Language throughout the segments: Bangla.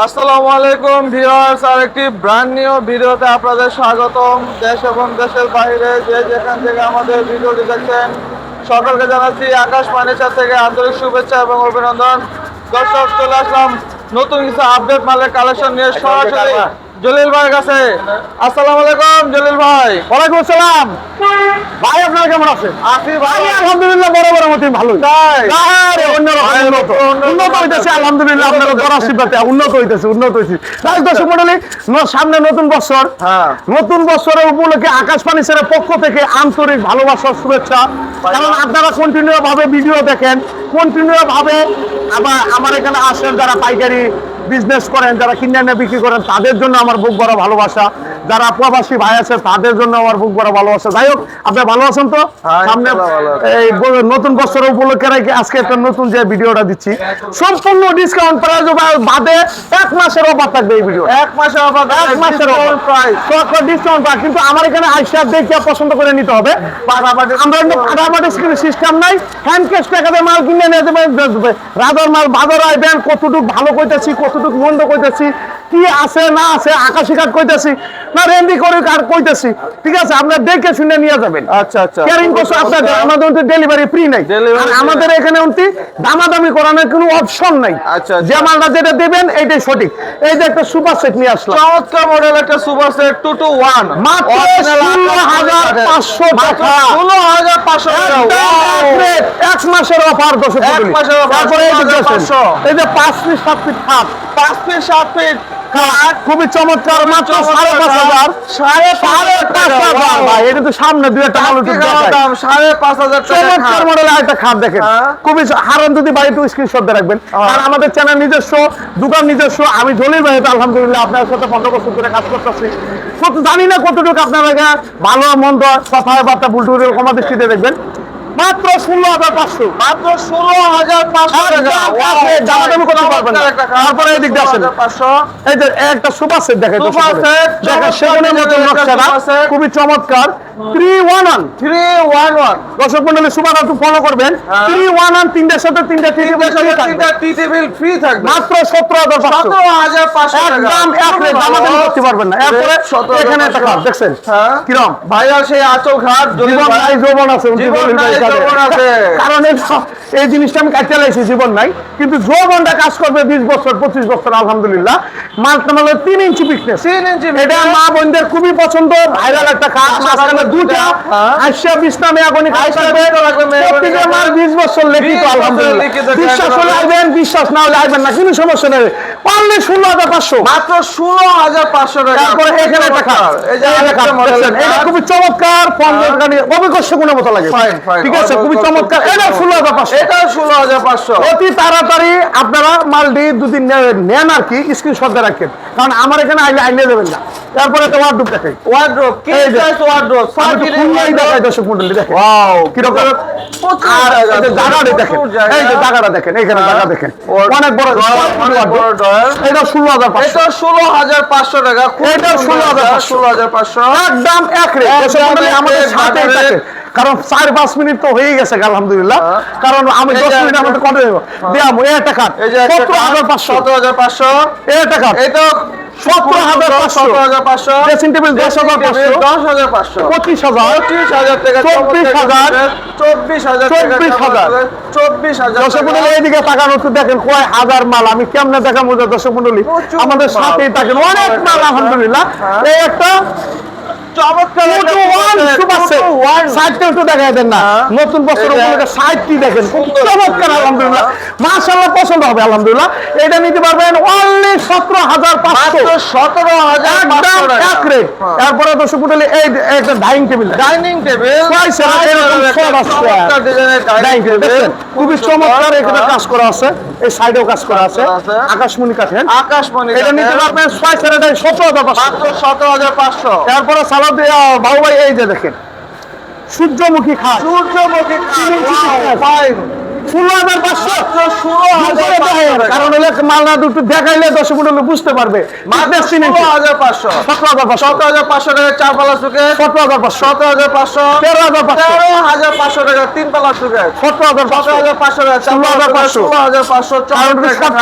আসসালামু আলাইকুম ভিউয়ার্স আর একটি ব্র্যান্ড নিউ ভিডিওতে আপনাদের স্বাগতম। দেশ এবং দেশের বাইরে যে যেখান থেকে আমাদের ভিডিওটি দেখছেন, সকলকে জানাচ্ছি আকাশ ফার্নিচার থেকে আন্তরিক শুভেচ্ছা এবং অভিনন্দন। দর্শক, চলে আসলাম নতুন কিছু আপডেট মালের কালেকশন নিয়ে সরাসরি। জলিল ভাইয়ের কাছে। আসসালামু আলাইকুম জলিল ভাই। ওয়ালাইকুম আসসালাম। ভাই আপনারা কেমন আছেন? আসি ভাই। আলহামদুলিল্লাহ বড় বড় মতই ভালো তাই? আরে উন্নত। উন্নত হইতেছে আলহামদুলিল্লাহ আপনারা বড় আশীর্বাদে উন্নত হইতেছে উন্নত হইছে তাই দর্শক মন্ডলী ন- সামনে নতুন বছর। হ্যাঁ। নতুন বছরের উপলক্ষে আকাশ পানি ছেড়ে পক্ষ থেকে আন্তরিক ভালোবাসার শুভেচ্ছা। কারণ আপনারা কন্টিনিউ ভাবে ভিডিও দেখেন। কন্টিনিউ ভাবে আবার আমার এখানে আসেন যারা পাইকারি বিজনেস করেন যারা কিনে এনে বিক্রি করেন তাদের জন্য আমার বুক বড় ভালোবাসা। যারা প্রবাসী ভাই আছে তাদের জন্য আমার বুক বড় ভালোবাসা। যাই হোক আপনি ভালো আছেন তো? হ্যাঁ, সামনে ভালো আছি। এই নতুন বছর উপলক্ষে রাখি আজকে একটা নতুন যে ভিডিওটা দিচ্ছি সম্পূর্ণ ডিসকাউন্ট প্রাইস বাদে এক মাসের অফার থাকবে এই ভিডিও এক মাসে আবার এক মাসের অফার প্রাইস ডিসকাউন্ট কিন্তু আমার এখানে আইসা দেখে পছন্দ করে নিতে হবে। আমরা কিন্তু ফাটাফাটি সিস্টেম নাই। হ্যান্ড ক্যাশ টাকাতে মাল কিনে নিয়ে যাবে রাজার মাল বাজার আইবেন কতটুকু ভালো কইতেছি কতটুকু মন্দ কইতেছি কি আছে না আছে আকাশি কাঠ কইতেছি না রেন্দি করে কাঠ কইতেছি ঠিক আছে? আপনার দেখে শুনে নিয়ে যাবেন। আচ্ছা আচ্ছা। ক্যারিং করছে আপনার আমাদের ডেলিভারি ফ্রি নাই। আমাদের এখানে উন্তি দামাদামি করানোর কোনো অপশন নাই। আচ্ছা, আচ্ছা। যে মালটা যেটা দেবেন এইটাই সঠিক। এই যে একটা সুপার সেট নিয়ে আসলাম। চমৎকার মডেল একটা super set two two one মাত্র ষোলো হাজার পাঁচশো টাকা। ষোলো হাজার পাঁচশো টাকা। এক মাসের অফার দশ এক মাসের তারপরে এই যে দেখেন, 1500 এই যে পাঁচ ফিট সাত ফিট খাট খুবই চমৎকার মাত্র সাড়ে পাঁচ হাজার। সাড়ে পাঁচ হাজার ভাই এটা তো সামনে দুই একটা দাম সাড়ে পাঁচ হাজার চমৎকার মডেল একটা খাট দেখেন। হ্যাঁ। খুবই হারান যদি একটু স্ক্রিনশট দিয়ে রাখবেন। আর আমাদের চ্যানেল নিজস্ব দোকান নিজস্ব। আমি জলির ভাই আলহামদুলিল্লাহ আপনার সাথে পনেরো বছর ধরে কাজ করতেছি। জানি না কতটুকু আপনার ভালো মন্দ কথাবার্তা ভুলটুল ক্ষমা দৃষ্টিতে দেখবেন। মাত্র ষোলো হাজার পাঁচশো। মাত্র ষোলো হাজার পাঁচশো দামাদামি করতে পারবেন। তারপরে এদিক দিয়ে আসেন। 1500 এই যে একটা সুপার সেট দেখে Super সেট দেখেন সেগুনের মতো নকশাটা খুবই চমৎকার। Three one one three one one দর্শক মন্ডলী সুপার একটু ফলো করবেন। থ্রি ওয়ান ওয়ান তিনটার সাথে তিনটা তিনটে তিনটা টিটি ফ্রি থাকবে। মাত্র সতেরো হাজার পাঁচশো। সতেরো হাজার পাঁচশো একদম এক রেট দামাদামি করতে পারবেন না। এরপরে এখানে একটা খাট দেখছেন? হ্যাঁ। কিরম? ভাইরাল সেই আচল ঘাট জীবন নাই যৌবন আছে। কারণ এই জিনিসটা আমি কাটতে লাইছি জীবন নাই। কিন্তু যৌবনটা কাজ করবে বিশ বছর পঁচিশ বছর আলহামদুলিল্লাহ। মানে তিন ইঞ্চি পিকনেস তিন ইঞ্চি এটা মা বোনদের খুবই পছন্দ। ভাইরাল একটা কাজ মাঝখানে দুটা হ্যাঁ। থাকবে বিছনা লাগবে, মেয়াগনি প্রত্যেকের থাকবে। বিশ বছর লিখিত 20 বছর আলহামদুলিল্লাহ বিশ্বাস হলে আসবেন বিশ্বাস না হলে আসবেন না কোনো সমস্যা নেই পারলে ষোলো হাজার পাঁচশো। মাত্র ষোলো হাজার পাঁচশো টাকা। তারপরে এখানে একটা খাট এই যে? এটা খুবই চমৎকার পনেরো টাকা নিয়ে। মতো লাগে. ঠিক আছে? খুবই চমৎকার। এটা ষোলো হাজার পাঁচশো। এটা ষোলো হাজার পাঁচশো। অতি তাড়াতাড়ি আপনারা মালটি দুদিন নেন আর কি স্ক্রিনশট রাখেন। কারণ আমার এখানে আইলে আইলে দেবেন না। তারপরে একটা ওয়ার্ড দেখাই। ওয়ার্ড্রোপ কি সাইজ ওয়ার্ড্রোপ তো দেখাই দর্শক মন্ডলী দেখেন। ওয়াও কীরকম? প্রচুর আর জায়গাটা দেখেন। এই যে জায়গাটা দেখেন। এইখানে হ্যাঁ। জায়গা দেখেন। অনেক বড় অনেক বড়। এটা ষোলো হাজার এটা ষোলো হাজার পাঁচশো টাকা এটা সুন্দর 16,500 ষোলো হাজার পাঁচশো। একদম এক রেট। একদম দর্শক মণ্ডলী এক আমাদের রেট, সাথেই বাজারে। থাকে। কারণ চার পাঁচ মিনিট তো হয়ে গেছে আলহামদুলিল্লাহ। হ্যাঁ। কারণ আমি দশ মিনিট আমাদের কত দেবো দেওয়া একটা সতেরো হাজার পাঁচশো। সতেরো হাজার পাঁচশো। কাঠ এটা সতেরো হাজার সতেরো হাজার পাঁচশো। ড্রেসিং টেবিল দশ হাজার পাঁচশো। দশ হাজার পাঁচশো। পঁচিশ হাজার। পঁচিশ হাজার টাকা চব্বিশ হাজার, চব্বিশ হাজার চব্বিশ হাজার। চব্বিশ হাজার দর্শক টাকা। মন্ডলী এইদিকে তাকানো তো দেখেন কয় হাজার মাল। আমি কেমনে দেখা মজা দর্শক মন্ডলী? আমাদের সাথেই থাকেন। অনেক মাল। আলহামদুলিল্লাহ। হ্যাঁ। এই একটা দেন না। হ্যাঁ। নতুন বছর এই যে- উপলক্ষে সাইডটি দেখেন। চমৎকার আলহামদুলিল্লাহ। মাশাআল্লাহ পছন্দ হবে আলহামদুলিল্লাহ। এটা নিতে পারবেন অনলি সতেরো হাজার পাঁচশো। সতেরো হাজার একদম এক রেট তারপরে দর্শক এই একটা ডাইনিং টেবিল ডাইনিং টেবিল খুবই চমৎকার এখানে কাজ করা আছে। এই সাইডেও কাজ করা আছে। আকাশমণি কাঠেন আকাশমণি এটা নিতে পারবেন ছয় স্যারেটাই সতেরো হাজার পাঁচশো। সতেরো হাজার পাঁচশো। তারপরে সালাদ বাবু ভাই এই যে দেখেন সূর্যমুখী সূর্যমুখী ষোলো হাজার পাঁচশো ষোলো হাজার পাঁচশো টাকা। কারণ হলে মালদা দুটো দেখাইলে দর্শক মন্ডলী বুঝতে পারবে ষোলো হাজার পাঁচশো সতেরো হাজার পাঁচশো সতেরো হাজার পাঁচশো টাকা চার পাল্লা সুকে সতেরো হাজার পাঁচশো সতেরো হাজার পাঁচশো তেরো হাজার পাঁচশো তেরো হাজার পাঁচশো টাকা তিন সতেরো হাজার সতেরো হাজার পাঁচশো টাকা ষোলো হাজার পাঁচশো। ষোলো হাজার পাঁচশো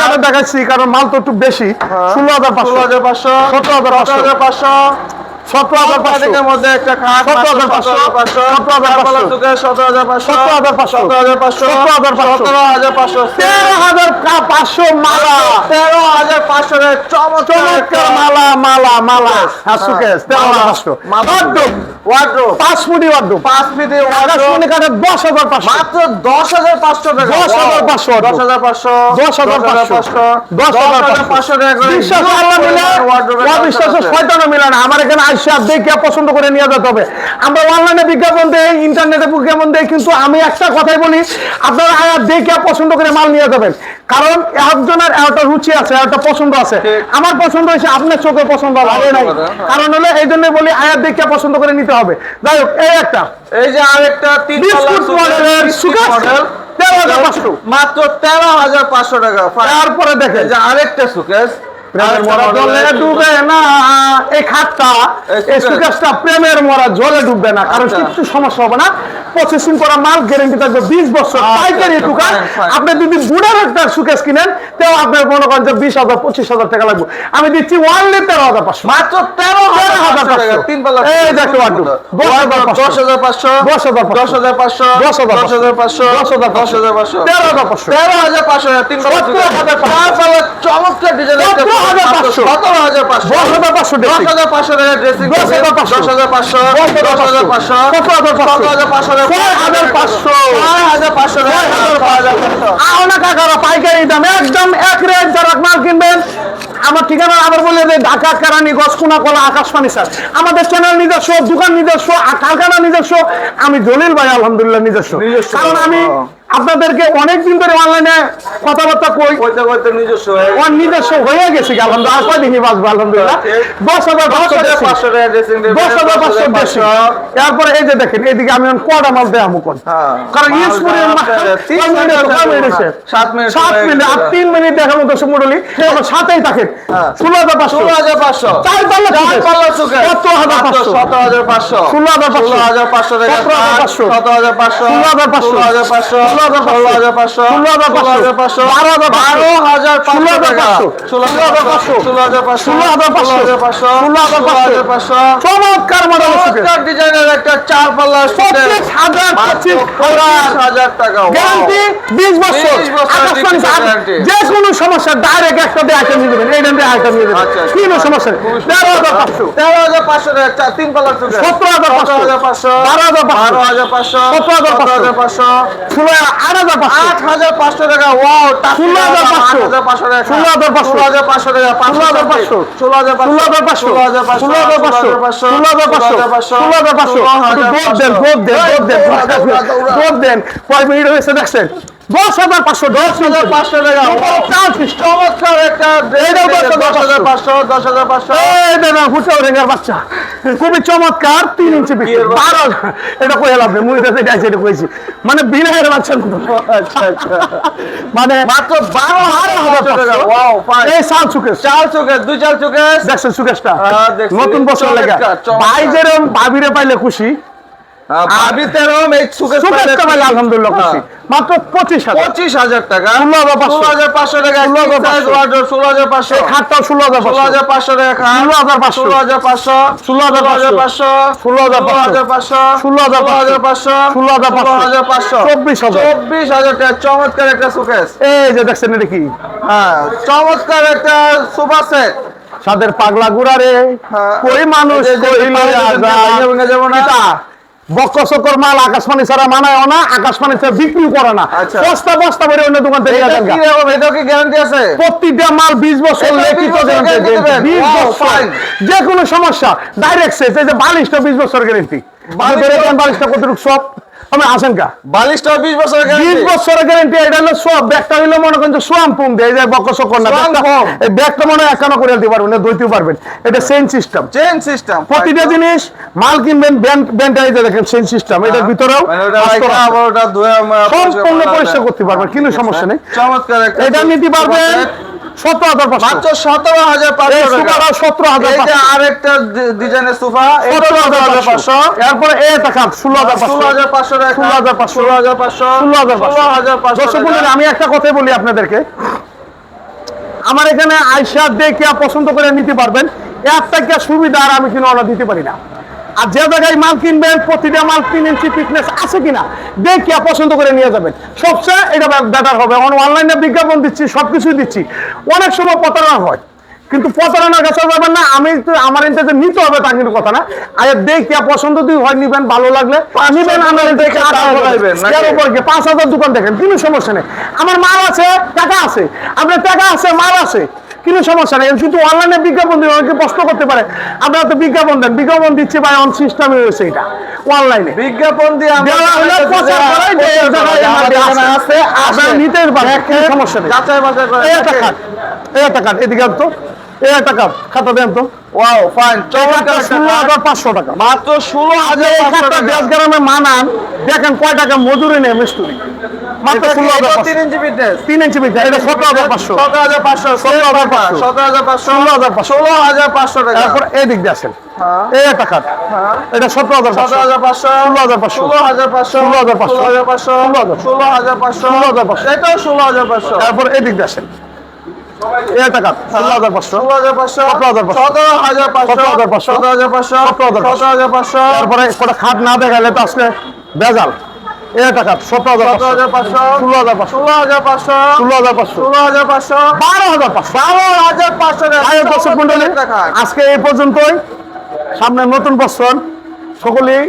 কারণ দেখাচ্ছি কারণ মাল তো একটু বেশি ষোলো হাজার পাঁচশো ষোলো হাজার পাঁচশো সতেরো হাজার পাঁচশো। সতেরো হাজার পাঁচশো মধ্যে একটা খাট মালা চমৎকার মালা মালা মালা হ্যাঁ সুকেশ পাঁচ ফুটি পাঁচ ফিটে দশ হাজার পাঁচশো মাত্র দশ হাজার পাঁচশো টাকা দশ হাজার পাঁচশো দশ হাজার পাঁচশো দশ হাজার পাঁচশো দশ হাজার পাঁচশো টাকা বিশ্বাস আল্লাহ মিলে মিলে না আমার এখানে আইসা দেখে পছন্দ করে নিয়ে যেতে হবে। আমরা অনলাইনে বিজ্ঞাপন দেই ইন্টারনেটে বিজ্ঞাপন দেই কিন্তু আমি একটা কথাই বলি আপনারা আয়া দেখে পছন্দ করে মাল নিয়ে যাবেন। কারণ একজনের একটা রুচি আছে একটা পছন্দ আছে। আমার পছন্দ হয়েছে আপনার চোখে পছন্দ লাগে নাই। কারণ হলো এই জন্য বলি আয়া দেখে পছন্দ করে নিতে হবে। যাই হোক এই একটা। এই যে আরেকটা তিন মডেল মাত্র তেরো হাজার পাঁচশো টাকা। তারপরে দেখেন। যে আরেকটা সুকেশ ডুবে না এই খাতটা সুকেশটা প্রেমের মরা জলে ডুববে না কারণ আচ্ছা। কিছু সমস্যা হবে না প্রসেসিং করা মাল গ্যারেন্টি থাকবে বিশ বছর আচ্ছা, পাইকারি আচ্ছা, দোকান. আপনি যদি বুড়ার একটা সুকেশ কিনেন তেও আপনার মনে করেন যে বিশ হাজার পঁচিশ হাজার টাকা লাগবে আমি দিচ্ছি ওয়ানলি তেরো হাজার পাঁচশো মাত্র তেরো হাজার হাজার পাঁচশো টাকা তিন এই। দশ হাজার পাঁচশো। দশ হাজার পাঁচশো দশ হাজার পাঁচশো। দশ হাজার দশ হাজার দশ হাজার পাঁচশো দশ হাজার দশ হাজার পাঁচশো তেরো হাজার পাঁচশো তেরো হাজার পাঁচশো তিন। চমৎকার ডিজাইন সতেরো হাজার পাঁচশো। সতেরো হাজার পাঁচশো দশ হাজার পাঁচশো। হাজার পাঁচশো টাকা ড্রেসিং দশ হাজার পাঁচশো। দশ হাজার পাঁচশো দশ হাজার পাঁচশো। পাঁচশো সতেরো হাজার পাঁচশো। সতেরো হাজার পাঁচশো ছয় হাজার পাঁচশো। ছয় হাজার পাঁচশো টাকা ছয় হাজার পাঁচশো আওনা কাকারা পাইকারি দাম একদম এক রেট যারা মাল কিনবেন আমার ঠিকানা আবার বলে দেয় ঢাকা কেরানি গসকুনা কলা আকাশবাণী স্যার আমাদের চ্যানেল নিজস্ব দোকান নিজস্ব কারখানা নিজস্ব আমি জলিল ভাই আলহামদুলিল্লাহ নিজস্ব নিজস্ব। কারণ আমি আপনাদেরকে অনেক দিন ধরে অনলাইনে কথাবার্তা কই কইতে কইতে নিজস্ব হয়ে ওর নিজস্ব হয়ে গেছে কি আলহামদুলিল্লাহ আর কয়দিনই বাঁচবো আলহামদুলিল্লাহ দশ হাজার পাঁচশো হাজার পাঁচশো দশ হাজার পাঁচশো বেশি। তারপরে এই যে দেখেন এইদিকে আমি কোয়াটা মাল দেয়া মুকন হ্যাঁ। কারণ ইউজ করে তিন মিনিট সাত মিনিট সাত মিনিট আর তিন মিনিট দেখার মতো সুমডলি সাথেই থাকেন হ্যাঁ। ষোলো হাজার পাঁচশো ষোলো হাজার পাঁচশো চার পাল্লা চার। পাল্লা। সতেরো হাজার মাত্র পাঁচশো। সতেরো হাজার পাঁচশো ষোলো হাজার পাঁচশো। ষোলো হাজার পাঁচশো সতেরো হাজার পাঁচশো। সতেরো হাজার পাঁচশো ষোলো হাজার পাঁচশো। ষোলো হাজার পাঁচশো ষোলো হাজার পাঁচশো। ষোলো হাজার পাঁচশো ষোলো হাজার পাঁচশো। হাজার পাঁচশো বারো হাজার পাঁচশো। বারো হাজার ষোলো পাঁচশো হাজার পাঁচশো। ষোলো হাজার পাঁচশো ষোলো হাজার পাঁচশো ষোলো হাজার পাঁচশো। হাজার পাঁচশো ষোলো হাজার ষোলো হাজার পাঁচশো চমৎকার মডেল। চমৎকার ডিজাইনের একটা চার পাল্লা পঁচিশ হাজার পঁচিশ পঁচিশ হাজার টাকা! গ্যারান্টি বিশ বছর 20 বছর আকাশবাণী guarantee, স্যার, guarantee। যে কোনো সমস্যা ডাইরেক্ট একটা দিয়ে আইটেম নিয়ে দেবেন এই দিয়ে আইটেম নিয়ে দেবেন আচ্ছা, আচ্ছা। কোনো সমস্যা তেরো হাজার পাঁচশো তেরো হাজার পাঁচশো তিন পাল্লা সতেরো হাজার পাঁচশো। হাজার পাঁচশো বারো হাজার বারো হাজার পাঁচশো সতেরো পাঁচশো। হাজার পাঁচশো ষোলো আট হাজার পাঁচশো আট হাজার পাঁচশো টাকা ওয়াও ষোলো হাজার পাঁচশো। হাজার পাঁচশো টাকা ষোলো হাজার পাঁচশো। হাজার পাঁচশো টাকা ষোলো হাজার পাঁচশো। ষোলো হাজার পাঁচশো ষোলো হাজার পাঁচশো। ষোলো হাজার পাঁচশো ষোলো হাজার পাঁচশো। ষোলো হাজার পাঁচশো। ষোলো হাজার পাঁচশো। একটু দেন, দৌড় দেন, দৌড় দেন, দৌড় দেন। কয় মিনিট হয়েছে দেখছেন? দশ হাজার পাঁচশো, দশ হাজার পাঁচশো টাকা। চমৎকার একটা দশ হাজার পাঁচশো দশ হাজার পাঁচশো। ফুটে বাচ্চা। খুবই চমৎকার তিন ইঞ্চি বারো এটা কয়ে লাভ নেই মুড়িতে যেটা আছে এটা মানে বিনয়ের বাচ্চা মতো। আচ্ছা আচ্ছা। মানে মাত্র বারো হাজার টাকা। এই দুই দেখছেন হ্যাঁ, নতুন বছর লেগে। ভাই যেরকম ভাবিরে পাইলে খুশি। আলহামদুলিল্লাহ মাত্র পঁচিশ পঁচিশ হাজার টাকা ষোলো হাজার পাঁচশো। ষোলো হাজার পাঁচশো টাকা ষোলো হাজার পাঁচশো। ষোলো হাজার পাঁচশো এই খাটটাও ষোলো হাজার ষোলো হাজার পাঁচশো টাকা ষোলো হাজার পাঁচশো। ষোলো হাজার পাঁচশো ষোলো হাজার পাঁচশো ষোলো হাজার পাঁচশো। ষোলো হাজার পাঁচশো। পাঁচশো ষোলো হাজার পাঁচশো। ষোলো হাজার পাঁচশো চব্বিশ হাজার। চব্বিশ হাজার টাকা চমৎকার একটা সুকেস এই যে দেখছেন এটা কি হ্যাঁ চমৎকার একটা সুপার সেট সাদের পাগলা গুড়ারে হ্যাঁ। কই মানুষ মাল আকাশবাণী ছাড়া না বিক্রি করে না। আচ্ছা। বস্তা বস্তা করে অন্য দোকান থেকে কি গ্যারান্টি আছে? প্রতিটা মাল বিশ বছর এটা লিখিত 20 বছর। 20। যে কোনো সমস্যা ডাইরেক্ট এই যে বালিশটা বিশ বছর গ্যারেন্টি বালিশটা- বালিশটা কতটুকু সব? আমি আসেন কা বালিশটা বছরের গ্যারান্টি এটা হলো সব ব্যাগটা মনে করেন যে সোয়াম পুম দেয় এই যে বক্ক না। এই ব্যাগটা মনে হয় করে দিতে পারবেন না পারবেন। এটা সেম সিস্টেম চেন সিস্টেম প্রতিটা জিনিস মাল কিনবেন ব্যান্ড দেখেন সেম সিস্টেম এটার ভিতরেও মানে সম্পূর্ণ পরিষ্কার করতে পারবেন কোনো সমস্যা নেই। চমৎকার এটা নিতে পারবেন আমি একটা কথাই বলি আপনাদেরকে। আমার এখানে আইসা দেখে পছন্দ করে নিতে পারবেন। এর থেকে সুবিধা আর আমি কিনে অর্ডার দিতে পারি না। আর যে জায়গায় মাল কিনবেন প্রতিটা মাল তিন ইঞ্চি ফিটনেস আছে কিনা দেখে পছন্দ করে নিয়ে যাবেন। সবচেয়ে এটা বেটার হবে। অনলাইনে বিজ্ঞাপন দিচ্ছি সবকিছুই দিচ্ছি। অনেক সময় প্রতারণা হয়। কিন্তু প্রতারণার কাছে যাবেন না আমি তো আমার ইন্টারনেট নিতে হবে তা কিন্তু কথা না। আগে দেখে পছন্দ যদি হয় নিবেন ভালো লাগলে। নিবেন আমার গিয়ে পাঁচ হাজার দোকান দেখেন কোনো সমস্যা নেই। আমার মাল আছে টাকা আছে। আপনার টাকা আছে মাল আছে। কোনো সমস্যা নেই। কিন্তু অনলাইনে বিজ্ঞাপন দিয়ে অনেকে প্রশ্ন করতে পারে আপনারা তো বিজ্ঞাপন দেন। বিজ্ঞাপন দিচ্ছে বা অন সিস্টেমে রয়েছে এটা অনলাইনে বিজ্ঞাপন দিয়ে আপনারা নিতে পারেন সমস্যা নেই। এদিকে তো খাট খাতা দেন তো। ওয়াও ফাইন চমৎকার ষোলো হাজার পাঁচশো টাকা। মাত্র ষোলো হাজার এই গ্রামে মানান দেখেন কয় টাকা মজুরি নেই মিস্তুরি। মাত্র এটা এটা টাকা এই দিক দিয়ে আসেন হ্যাঁ। এই একটা হ্যাঁ। এই দিক দিয়ে আসেন তারপরে খাট না দেখালে তো আসলে বেজাল সতেরো হাজার পাঁচশো। ষোলো হাজার পাঁচশো। ষোলো হাজার পাঁচশো। ষোলো হাজার পাঁচশো। ষোলো হাজার পাঁচশো। বারো হাজার পাঁচশো। বারো হাজার পাঁচশো টাকা। দর্শক মন্ডলী আজকে এই পর্যন্তই। সামনে নতুন বছর। সকলেই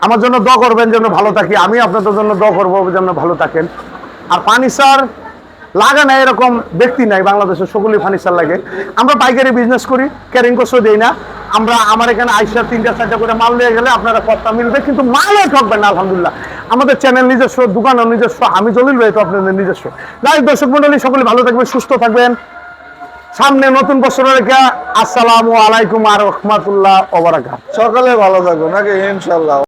আমার জন্য দোয়া করবেন যেন ভালো থাকি। আমি আপনাদের জন্য দ করব যেন ভালো থাকেন। আর ফার্নিচার লাগে না এরকম ব্যক্তি নাই বাংলাদেশে সকলেই ফার্নিচার লাগে। আমরা পাইকারি বিজনেস করি ক্যারিং কোর্সও দিই না। আমরা আমার এখানে আইসা তিনটা, চারটা করে মাল নিয়ে গেলে আপনারা কথা মিলবে, কিন্তু মালও ঠকবেন না, আলহামদুলিল্লাহ। আমাদের চ্যানেল নিজস্ব, দোকানও নিজস্ব, আমি জলিল তো আপনাদের নিজস্ব। যাই দর্শক মন্ডলী সকলে ভালো থাকবেন, সুস্থ থাকবেন। সামনে নতুন বছরের রেখে আসসালামু আলাইকুম আর রহমাতুল্লাহ সকলে সকালে ভালো থাকবেন নাকি? ইনশাল্লাহ